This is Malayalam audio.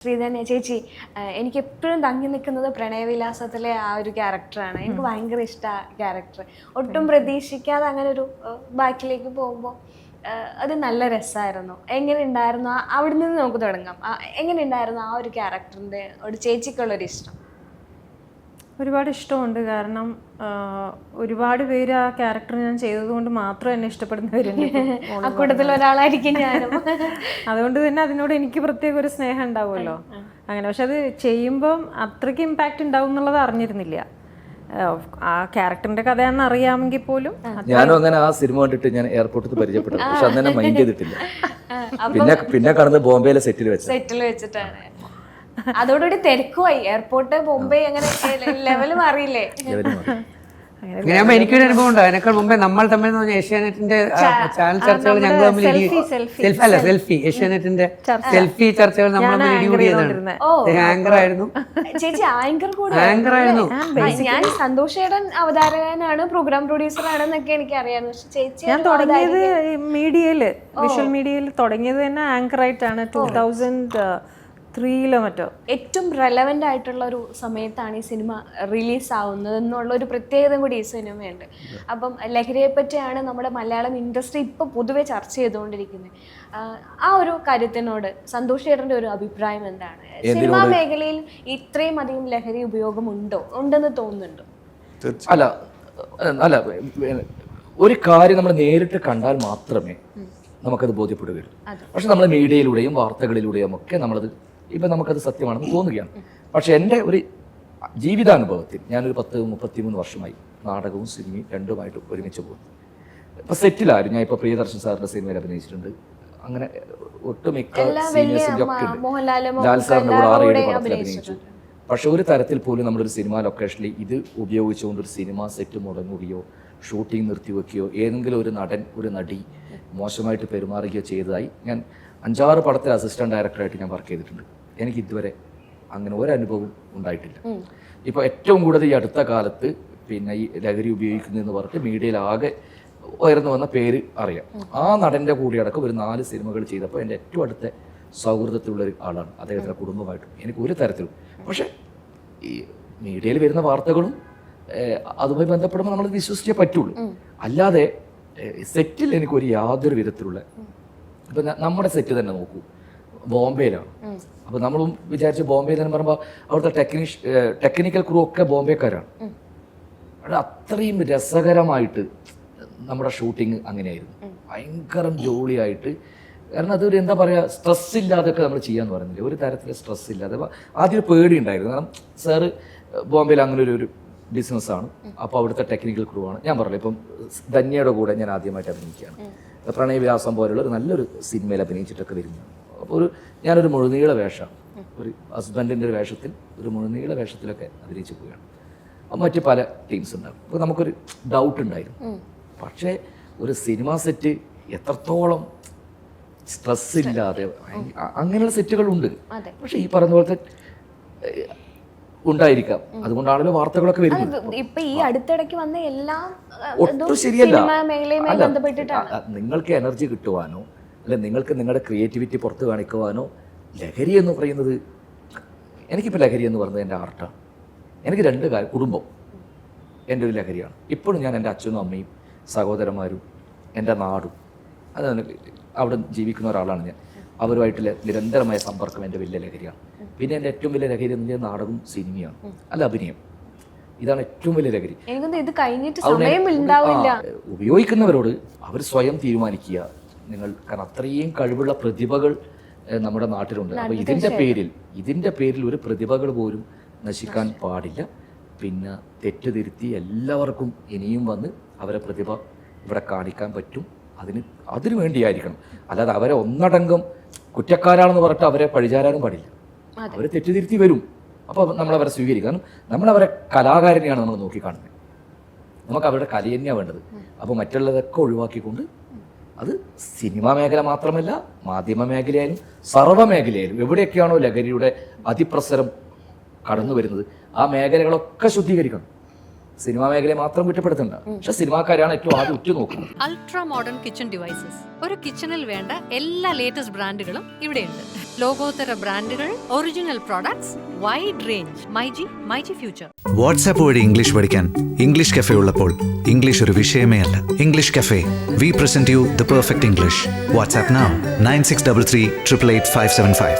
ശ്രീധന്യ ചേച്ചി എനിക്ക് എപ്പോഴും തങ്ങി നിൽക്കുന്നത് പ്രണയവിലാസത്തിലെ ആ ഒരു ക്യാരക്ടറാണ്. എനിക്ക് ഭയങ്കര ഇഷ്ടമാണ് ക്യാരക്ടർ. ഒട്ടും പ്രതീക്ഷിക്കാതെ അങ്ങനെ ഒരു ബാക്കിലേക്ക് പോകുമ്പോൾ അത് നല്ല രസമായിരുന്നു എങ്ങനെ ഉണ്ടായിരുന്നു? ആ- അവിടെ നിന്ന് നമുക്ക് തുടങ്ങാം. എങ്ങനെ ഉണ്ടായിരുന്നു ആ ഒരു ക്യാരക്ടറിന്റെ ഒരു ചേച്ചിക്കുള്ളൊരു ഇഷ്ടം ഒരുപാട് ഇഷ്ടമുണ്ട്. കാരണം ഒരുപാട് പേര് ആ ക്യാരക്ടർ ഞാൻ ചെയ്തതുകൊണ്ട് മാത്രം എന്നെ ഇഷ്ടപ്പെടുന്നവരുണ്ട് ആ കൂട്ടത്തിൽ ഒരാളായിരിക്കും ഞാനും. അതുകൊണ്ട് തന്നെ അതിനോട് എനിക്ക് പ്രത്യേക ഒരു സ്നേഹം ഉണ്ടാവുമല്ലോ. അങ്ങനെ പക്ഷെ അത് ചെയ്യുമ്പം അത്രയ്ക്ക് ഇമ്പാക്റ്റ് ഉണ്ടാവും എന്നുള്ളത് അറിഞ്ഞിരുന്നില്ല. ആ, ആ ക്യാരക്ടറിന്റെ കഥയാണെന്ന് അറിയാമെങ്കിൽ പോലും ഞാനും അങ്ങനെ ആ സിനിമ കണ്ടിട്ട് ഞാൻ എയർപോർട്ടിൽ പരിചയപ്പെട്ടു. പക്ഷെ അന്ന് തന്നെ മൈൻഡ് ചെയ്തിട്ടില്ല. പിന്നെ പിന്നെ കടന്ന് ബോംബെയിലെ സെറ്റിൽ വെച്ച സെറ്റിൽ വെച്ചിട്ടാണ്. അതോടുകൂടി തിരക്കുമായി എയർപോർട്ട് മുംബൈ അങ്ങനെ ലെവൽ മാറിയില്ലേ? അങ്ങനെയാകുമ്പോ എനിക്കൊരു അനുഭവം ഉണ്ട്. അതിനേക്കാൾ മുമ്പേ നമ്മൾ തമ്മിൽ എന്ന് പറഞ്ഞാൽ ഏഷ്യാനെറ്റിന്റെ ചാനൽ ചർച്ചകൾ ഞങ്ങൾ തമ്മിൽ സെൽഫി അല്ല സെൽഫി ഏഷ്യാനെറ്റിന്റെ സെൽഫി ചർച്ചകൾ നമ്മൾ തമ്മിൽ ഇടികൂടി ചെയ്തതാണ് ആങ്കർ ആയിരുന്നു. ചേച്ചി ആങ്കർ കൂടെ ആങ്കർ ആയിരുന്നു. ഞാൻ സന്തോഷേടൻ അവതാരകനാണ് പ്രോഗ്രാം പ്രൊഡ്യൂസർ ആണെന്നൊക്കെ എനിക്ക് അറിയാം പക്ഷെ ചേച്ചി ഞാൻ തുടങ്ങിയത് മീഡിയയിൽ വിഷ്വൽ മീഡിയയിൽ തുടങ്ങിയത് തന്നെ ആങ്കർ ആയിട്ടാണ് ടൂ തൗസൻഡ് ത്രീയിലോ മറ്റോ? ഏറ്റവും റെലവെന്റ് ആയിട്ടുള്ള ഒരു സമയത്താണ് ഈ സിനിമ റിലീസ് ആവുന്നത് എന്നുള്ള ഒരു പ്രത്യേകത കൂടി ഈ സിനിമയുണ്ട്. അപ്പം ലഹരിയെ പറ്റിയാണ് നമ്മുടെ മലയാളം ഇൻഡസ്ട്രി ഇപ്പൊ പൊതുവെ ചർച്ച ചെയ്തുകൊണ്ടിരിക്കുന്നത്. ആ ഒരു കാര്യത്തിനോട് സന്തോഷ് ചേട്ടന്റെ ഒരു അഭിപ്രായം എന്താണ്? സിനിമാ മേഖലയിൽ ഇത്രയും അധികം ലഹരി ഉപയോഗം ഉണ്ടോ ഉണ്ടെന്ന് തോന്നുന്നുണ്ടോ? അല്ല അല്ല ഒരു കാര്യം നമ്മൾ നേരിട്ട് കണ്ടാൽ മാത്രമേ നമുക്കത് ബോധ്യപ്പെടുകയുള്ളൂ. പക്ഷെ നമ്മൾ മീഡിയയിലൂടെയും വാർത്തകളിലൂടെയും ഒക്കെ നമ്മളത് ഇപ്പം നമുക്കത് സത്യമാണെന്ന് തോന്നുകയാണ്. പക്ഷേ എന്റെ ഒരു ജീവിതാനുഭവത്തിൽ ഞാനൊരു പത്ത് മുപ്പത്തിമൂന്ന് വർഷമായി നാടകവും സിനിമയും രണ്ടുമായിട്ട് ഒരുമിച്ച് പോകുന്നു. ഇപ്പം സെറ്റിലായിരുന്നു ഞാൻ ഇപ്പോൾ പ്രിയദർശൻ സാറിന്റെ സിനിമയിൽ അഭിനയിച്ചിട്ടുണ്ട്. അങ്ങനെ ഒട്ടുമിക്ക സീനിയേഴ്സിന്റെ ഒക്കെ ഉണ്ട് ലാൽ സാറിന്റെ കൂടെ ആറ് ഏഴ് പടത്തിൽ അഭിനയിച്ചു. പക്ഷെ ഒരു തരത്തിൽ പോലും നമ്മളൊരു സിനിമ ലൊക്കേഷനിൽ ഇത് ഉപയോഗിച്ചുകൊണ്ട് ഒരു സിനിമ സെറ്റ് മുടങ്ങുകയോ ഷൂട്ടിംഗ് നിർത്തിവെക്കുകയോ ഏതെങ്കിലും ഒരു നടൻ ഒരു നടി മോശമായിട്ട് പെരുമാറുകയോ ചെയ്തതായി ഞാൻ അഞ്ചാറ് പടത്തിൽ അസിസ്റ്റന്റ് ഡയറക്ടറായിട്ട് ഞാൻ വർക്ക് ചെയ്തിട്ടുണ്ട്. എനിക്ക് ഇതുവരെ അങ്ങനെ ഒരു അനുഭവം ഉണ്ടായിട്ടില്ല ഇപ്പോൾ ഏറ്റവും കൂടുതൽ ഈ അടുത്ത കാലത്ത് പിന്നെ ഈ ലഹരി ഉപയോഗിക്കുന്നതെന്ന് പറഞ്ഞിട്ട് മീഡിയയിൽ ആകെ ഉയർന്നു വന്ന പേര് അറിയാം. ആ നടന്റെ കൂടി അടക്കം ഒരു നാല് സിനിമകൾ ചെയ്തപ്പോൾ എന്റെ ഏറ്റവും അടുത്ത സൗഹൃദത്തിലുള്ള ഒരു ആളാണ്. അദ്ദേഹത്തിന്റെ കുടുംബമായിട്ടും. എനിക്ക് ഒരു തരത്തിലും. പക്ഷേ ഈ മീഡിയയിൽ വരുന്ന വാർത്തകളും അതുമായി ബന്ധപ്പെടുമ്പോൾ നമ്മൾ വിശ്വസിച്ചേ പറ്റുള്ളൂ. അല്ലാതെ സെറ്റിൽ എനിക്കൊരു യാതൊരു വിധത്തിലുള്ള ഇപ്പം നമ്മുടെ സെറ്റ് തന്നെ നോക്കൂ. ബോംബെയിലാണ്. അപ്പോൾ നമ്മളും വിചാരിച്ചു ബോംബെ എന്ന് പറയുമ്പോൾ അവിടുത്തെ ടെക്നീഷ് ടെക്നിക്കൽ ക്രൂ ഒക്കെ ബോംബെക്കാരാണ്. അവിടെ അത്രയും രസകരമായിട്ട് നമ്മുടെ ഷൂട്ടിങ് അങ്ങനെയായിരുന്നു. ഭയങ്കരം ജോളിയായിട്ട്. കാരണം അതൊരു എന്താ പറയുക സ്ട്രെസ് ഇല്ലാതൊക്കെ നമ്മൾ ചെയ്യാന്ന് പറയുന്നില്ല? ഒരു തരത്തിലെ സ്ട്രെസ് ഇല്ലാതെ. ആദ്യം ഒരു പേടി ഉണ്ടായിരുന്നു. കാരണം സാറ് ബോംബെയിൽ അങ്ങനെ ഒരു ബിസിനസ്സാണ് അപ്പോൾ അവിടുത്തെ ടെക്നിക്കൽ ക്രൂ ആണ്. ഞാൻ പറഞ്ഞില്ല ഇപ്പം ധന്യയുടെ കൂടെ ഞാൻ ആദ്യമായിട്ട് അഭിനയിക്കുകയാണ്. പ്രണയവിലാസം പോലുള്ള ഒരു നല്ലൊരു സിനിമയിൽ അഭിനയിച്ചിട്ടൊക്കെ വരുന്നു അപ്പോൾ ഒരു ഞാനൊരു മുഴുനീള വേഷം ഒരു ഹസ്ബൻഡിന്റെ ഒരു വേഷത്തിൽ ഒരു മുഴുനീള വേഷത്തിലൊക്കെ അഭിനയിച്ചു പോവുകയാണ്. മറ്റ് പല ടീംസ് ഉണ്ടാകും അപ്പോൾ നമുക്കൊരു ഡൗട്ട് ഉണ്ടായിരുന്നു. പക്ഷേ ഒരു സിനിമ സെറ്റ് എത്രത്തോളം സ്ട്രെസ് ഇല്ലാതെ അങ്ങനെയുള്ള സെറ്റുകളുണ്ട്. പക്ഷേ ഈ പറഞ്ഞ പോലത്തെ ഉണ്ടായിരിക്കാം. അതുകൊണ്ടാണല്ലോ വാർത്തകളൊക്കെ വരുന്നത്. ഇപ്പൊ ഈ അടുത്തിടയ്ക്ക് വന്ന എല്ലാം ഒട്ടും ശരിയല്ല. നിങ്ങൾക്ക് എനർജി കിട്ടുവാനോ അല്ലെ നിങ്ങൾക്ക് നിങ്ങളുടെ ക്രിയേറ്റിവിറ്റി പുറത്ത് കാണിക്കുവാനോ? ലഹരി എന്ന് പറയുന്നത് എനിക്കിപ്പോൾ ലഹരി എന്ന് പറയുന്നത് എന്റെ ആർട്ടാണ് എനിക്ക് രണ്ട് കാര്യം കുടുംബം എന്റെ ഒരു ലഹരിയാണ്. ഇപ്പോഴും ഞാൻ എന്റെ അച്ഛനും അമ്മയും സഹോദരന്മാരും എന്റെ നാടും അത് അവിടെ ജീവിക്കുന്ന ഒരാളാണ് ഞാൻ. അവരുമായിട്ട് നിരന്തരമായ സമ്പർക്കം എന്റെ വലിയ ലഹരിയാണ്. പിന്നെ എന്റെ ഏറ്റവും വലിയ ലഹരി എന്ന് പറഞ്ഞാൽ നാടകവും സിനിമയാണ്. അല്ല അഭിനയം. ഇതാണ് ഏറ്റവും വലിയ ലഹരി. ഉപയോഗിക്കുന്നവരോട് അവർ സ്വയം തീരുമാനിക്കുക. നിങ്ങൾ കാരണം അത്രയും കഴിവുള്ള പ്രതിഭകൾ നമ്മുടെ നാട്ടിലുണ്ട്. അപ്പോൾ ഇതിന്റെ പേരിൽ ഇതിന്റെ പേരിൽ ഒരു പ്രതിഭകൾ പോലും നശിക്കാൻ പാടില്ല. പിന്നെ തെറ്റുതിരുത്തി എല്ലാവർക്കും ഇനിയും വന്ന് അവരെ പ്രതിഭ ഇവിടെ കാണിക്കാൻ പറ്റും. അതിന് അതിനു വേണ്ടിയായിരിക്കണം. അല്ലാതെ അവരെ ഒന്നടങ്കം കുറ്റക്കാരാണെന്ന് പറഞ്ഞിട്ട് അവരെ പഴിചാരാനും പാടില്ല. അവർ തെറ്റുതിരുത്തി വരും. അപ്പോൾ നമ്മളവരെ സ്വീകരിക്കും. കാരണം നമ്മളവരെ കലാകാരനെയാണ് നമ്മൾ നോക്കിക്കാണുന്നത്. നമുക്ക് അവരുടെ കല തന്നെയാണ് വേണ്ടത് അപ്പോൾ മറ്റുള്ളതൊക്കെ ഒഴിവാക്കിക്കൊണ്ട് അത് സിനിമാ മേഖല മാത്രമല്ല മാധ്യമ മേഖലയായാലും സർവ മേഖലയായാലും എവിടെയൊക്കെയാണോ ലഹരിയുടെ അതിപ്രസരം കടന്നു വരുന്നത് ആ മേഖലകളൊക്കെ ശുദ്ധീകരിക്കണം. സിനിമാ മേഖലയെ മാത്രം കുറ്റപ്പെടുത്തണ്ട. പക്ഷെ സിനിമാക്കാരാണ് ഏറ്റവും ആദ്യം ഉറ്റുനോക്കുന്നത് അൾട്രാ മോഡേൺ കിച്ചൺ ഡിവൈസസ് ഒരു കിച്ചണിൽ വേണ്ട എല്ലാ ലേറ്റസ്റ്റ് ബ്രാൻഡുകളും ഇവിടെയുണ്ട്. ലോകോത്തര ബ്രാൻഡുകൾ original products wide range myG myG future WhatsApp വഴി ഇംഗ്ലീഷ് പഠിക്കാൻ ഇംഗ്ലീഷ് കഫേ ഉള്ളപ്പോൾ ഇംഗ്ലീഷ് ഒരു വിഷയമേ അല്ല. English cafe we present you the perfect English WhatsApp nine six double three triple eight five seven five